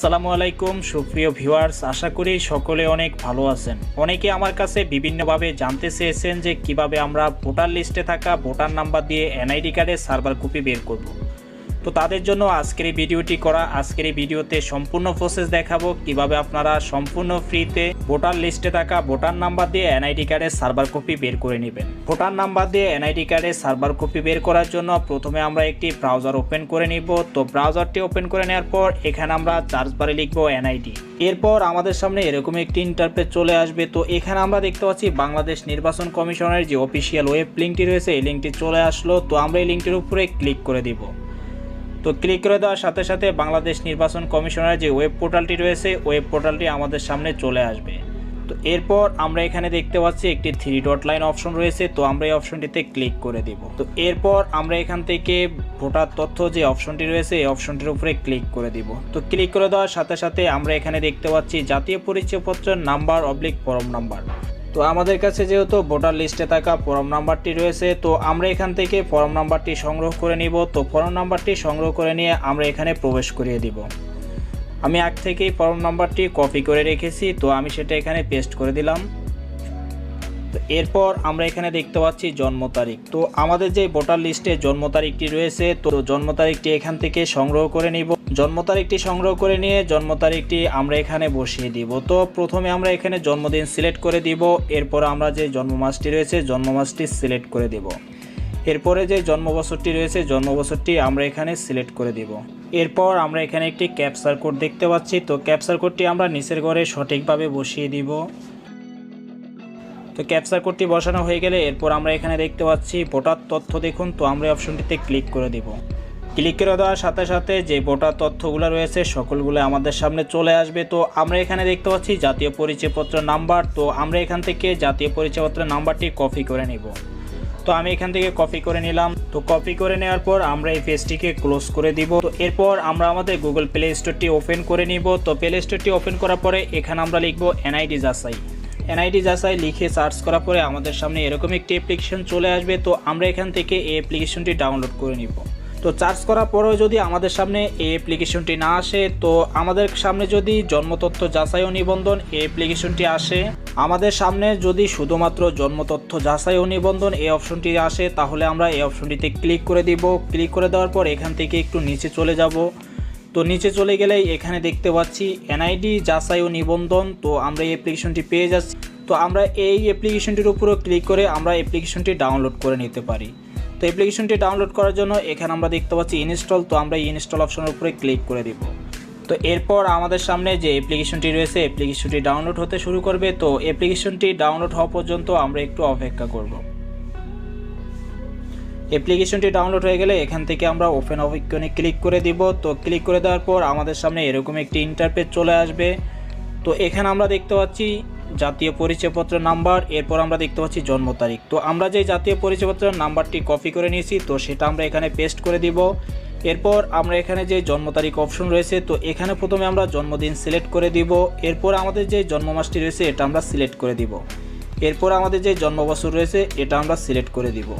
আসসালামু আলাইকুম, সুপ্রিয় ভিউয়ার্স। আশা করি সকলে অনেক ভালো আছেন। অনেকে আমার কাছে বিভিন্নভাবে জানতে চেয়েছেন যে কীভাবে আমরা ভোটার লিস্টে থাকা ভোটার নাম্বার দিয়ে এনআইডি কার্ডের সার্ভার কপি বের করব। তো তাদের জন্য আজকের এই ভিডিওটি করা, আজকের এই ভিডিওতে সম্পূর্ণ প্রসেস দেখাবো। কীভাবে আপনারা সম্পূর্ণ ফ্রিতে ভোটার লিস্টে থাকা ভোটার নাম্বার দিয়ে এনআইডি কার্ডের সার্ভার কপি বের করে নেবেন। ভোটার নাম্বার দিয়ে এনআইডি কার্ডের সার্ভার কপি বের করার জন্য প্রথমে আমরা একটি ব্রাউজার ওপেন করে নিব। তো ব্রাউজারটি ওপেন করে নেওয়ার পর এখানে আমরা চার্জ বারে লিখব এনআইডি এরপর আমাদের সামনে এরকম একটি ইন্টারপেজ চলে আসবে। তো এখানে আমরা দেখতে পাচ্ছি বাংলাদেশ নির্বাচন কমিশনের যে অফিসিয়াল ওয়েব লিঙ্কটি রয়েছে, এই লিঙ্কটি চলে আসলো। তো আমরা এই লিঙ্কটির উপরে ক্লিক করে দিব। তো ক্লিক করে দেওয়ার সাথে সাথে বাংলাদেশ নির্বাচন কমিশনের যে ওয়েব পোর্টালটি রয়েছে, ওয়েব পোর্টালটি আমাদের সামনে চলে আসবে। তো এরপর আমরা এখানে দেখতে পাচ্ছি একটি থ্রি ডট লাইন অপশন রয়েছে, তো আমরা এই অপশনটিতে ক্লিক করে দিব। তো এরপর আমরা এখান থেকে ভোটার তথ্য যে অপশনটি রয়েছে, এই অপশনটির উপরে ক্লিক করে দিব। তো ক্লিক করে দেওয়ার সাথে সাথে আমরা এখানে দেখতে পাচ্ছি জাতীয় পরিচয়পত্রের নাম্বার অবলিক ফরম নাম্বার। তো আমাদের কাছে যেহেতু ভোটার লিস্টে থাকা ফর্ম নাম্বারটি রয়েছে, তো আমরা এখান থেকে ফর্ম নাম্বারটি সংগ্রহ করে নিব। তো ফর্ম নাম্বারটি সংগ্রহ করে নিয়ে আমরা এখানে প্রবেশ করিয়ে দিব। আমি আগ থেকেই ফর্ম নাম্বারটি কপি করে রেখেছি, তো আমি সেটা এখানে পেস্ট করে দিলাম। তো এরপর আমরা এখানে দেখতে পাচ্ছি জন্ম তারিখ। তো আমাদের যে ভোটার লিস্টে জন্ম তারিখটি রয়েছে, তো জন্ম তারিখটি এখান থেকে সংগ্রহ করে নিব। জন্ম তারিখটি সংগ্রহ করে নিয়ে জন্ম তারিখটি আমরা এখানে বসিয়ে দিব। তো প্রথমে আমরা এখানে জন্মদিন সিলেক্ট করে দিব। এরপর আমরা যে জন্ম মাসটি রয়েছে, জন্ম মাসটি সিলেক্ট করে দিব। এরপরে যে জন্ম বছরটি রয়েছে, জন্ম বছরটি আমরা এখানে সিলেক্ট করে দিব। এরপর আমরা এখানে একটি ক্যাপচার কোড দেখতে পাচ্ছি। তো ক্যাপচার কোডটি আমরা নিচের ঘরে সঠিকভাবে বসিয়ে দিব। তো ক্যাপচার কোডটি বসানো হয়ে গেলে এরপর আমরা এখানে দেখতে পাচ্ছি ভোটার তথ্য দেখুন। তো আমরা অপশনটিতে ক্লিক করে দিব। ক্লিক করে দেওয়ার সাথে সাথে যে ভোটার তথ্যগুলো রয়েছে সকলগুলো আমাদের সামনে চলে আসবে। তো আমরা এখানে দেখতে পাচ্ছি জাতীয় পরিচয়পত্র নাম্বার। তো আমরা এখান থেকে জাতীয় পরিচয়পত্রের নাম্বারটি কপি করে নিব। তো আমি এখান থেকে কপি করে নিলাম। তো কপি করে নেওয়ার পর আমরা এই পেজটিকে ক্লোজ করে দিব। তো এরপর আমরা আমাদের গুগল প্লে স্টোরটি ওপেন করে নিব। তো প্লে স্টোরটি ওপেন করার পরে এখানে আমরা লিখব এনআইডি যাচাই। এনআইডি যাচাই লিখে সার্চ করার পরে আমাদের সামনে এরকম একটি অ্যাপ্লিকেশন চলে আসবে। তো আমরা এখান থেকে এই অ্যাপ্লিকেশনটি ডাউনলোড করে নিব। তো চার্জ করার পরেও যদি আমাদের সামনে এই অ্যাপ্লিকেশনটি না আসে, তো আমাদের সামনে যদি জন্মতথ্য যাচাই ও নিবন্ধন এই অ্যাপ্লিকেশনটি আসে, আমাদের সামনে যদি শুধুমাত্র জন্মতথ্য যাচাই ও নিবন্ধন এই অপশনটি আসে, তাহলে আমরা এই অপশনটিতে ক্লিক করে দিব। ক্লিক করে দেওয়ার পর এখান থেকে একটু নিচে চলে যাব। তো নিচে চলে গেলেই এখানে দেখতে পাচ্ছি এনআইডি যাচাই ও নিবন্ধন, তো আমরা এই অ্যাপ্লিকেশনটি পেয়ে যাচ্ছি। তো আমরা এই অ্যাপ্লিকেশনটির উপরও ক্লিক করে আমরা অ্যাপ্লিকেশনটি ডাউনলোড করে নিতে পারি। তো অ্যাপ্লিকেশনটি ডাউনলোড করার জন্য এখানে আমরা দেখতে পাচ্ছি ইনস্টল তো আমরা ইনস্টল অপশনের উপরে ক্লিক করে দিব। তো এরপর আমাদের সামনে যে অ্যাপ্লিকেশনটি রয়েছে অ্যাপ্লিকেশনটি ডাউনলোড হতে শুরু করবে। তো অ্যাপ্লিকেশনটি ডাউনলোড হওয়া পর্যন্ত আমরা একটু অপেক্ষা করব। অ্যাপ্লিকেশনটি ডাউনলোড হয়ে গেলে এখান থেকে আমরা ওপেন অপশনে ক্লিক করে দিব। তো ক্লিক করে দেওয়ার পর আমাদের সামনে এরকম একটি ইন্টারপেজ চলে আসবে। তো এখানে আমরা দেখতে পাচ্ছি জাতীয় পরিচয়পত্র নাম্বার, এরপর আমরা দেখতে পাচ্ছি জন্ম তারিখ। তো আমরা যে জাতীয় পরিচয়পত্রের নাম্বারটি কপি করে নিয়েছি, তো সেটা আমরা এখানে পেস্ট করে দিব। এরপর আমরা এখানে যে জন্ম তারিখ অপশন রয়েছে, তো এখানে প্রথমে আমরা জন্মদিন সিলেক্ট করে দিব। এরপর আমাদের যে জন্ম মাসটি রয়েছে, এটা আমরা সিলেক্ট করে দিব। এরপর আমাদের যে জন্ম বছর রয়েছে, এটা আমরা সিলেক্ট করে দিব।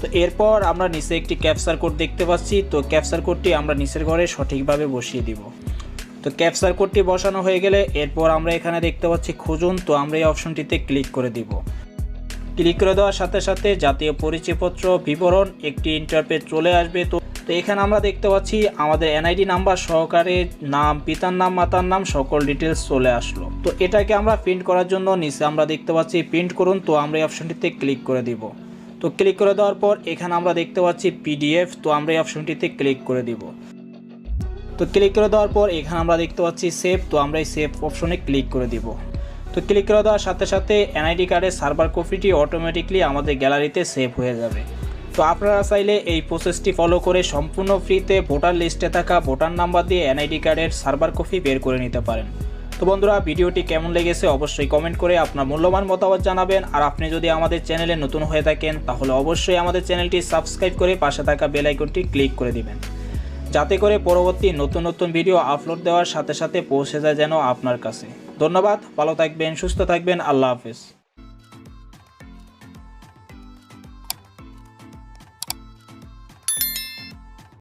তো এরপর আমরা নিচে একটি ক্যাপচার কোড দেখতে পাচ্ছি, তো ক্যাপচার কোডটি আমরা নিচের ঘরে সঠিকভাবে বসিয়ে দিব। তো ক্যাপচার কোডটি বসানো হয়ে গেলে এরপর আমরা এখানে দেখতে পাচ্ছি খুঁজুন, তো আমরা এই অপশনটিতে ক্লিক করে দিব। ক্লিক করে দেওয়ার সাথে সাথে জাতীয় পরিচয়পত্র, বিবরণ, একটি ইন্টারপেজ চলে আসবে। তো তো এখানে আমরা দেখতে পাচ্ছি আমাদের এনআইডি নাম্বার সহকারে নাম, পিতার নাম, মাতার নাম সকল ডিটেলস চলে আসলো। তো এটাকে আমরা প্রিন্ট করার জন্য নিচে আমরা দেখতে পাচ্ছি প্রিন্ট করুন, তো আমরা এই অপশনটিতে ক্লিক করে দিব। তো ক্লিক করে দেওয়ার পর এখানে আমরা দেখতে পাচ্ছি পিডিএফ তো আমরা এই অপশনটিতে ক্লিক করে দিব। তো ক্লিক করে দেওয়ার পর এখানে আমরা দেখতে পাচ্ছি সেভ তো আমরা এই সেভ অপশনে ক্লিক করে দিব। তো ক্লিক করে দেওয়ার সাথে সাথে এনআইডি কার্ডের সার্ভার কপিটি অটোমেটিকলি আমাদের গ্যালারিতে সেভ হয়ে যাবে। তো আপনারা চাইলে এই প্রসেসটি ফলো করে সম্পূর্ণ ফ্রিতে ভোটার লিস্টে থাকা ভোটার নাম্বার দিয়ে এনআইডি কার্ডের সার্ভার কপি বের করে নিতে পারেন। তো বন্ধুরা, ভিডিওটি কেমন লেগেছে অবশ্যই কমেন্ট করে আপনার মূল্যবান মতামত জানাবেন। আর আপনি যদি আমাদের চ্যানেলে নতুন হয়ে থাকেন, তাহলে অবশ্যই আমাদের চ্যানেলটি সাবস্ক্রাইব করে পাশে থাকা বেল আইকনটি ক্লিক করে দিবেন। যাতে করে পরবর্তী নতুন নতুন ভিডিও আপলোড দেওয়ার সাথে সাথে পৌঁছে যায় যেন আপনার কাছে। ধন্যবাদ, ভালো থাকবেন, সুস্থ থাকবেন, আল্লাহ হাফেজ।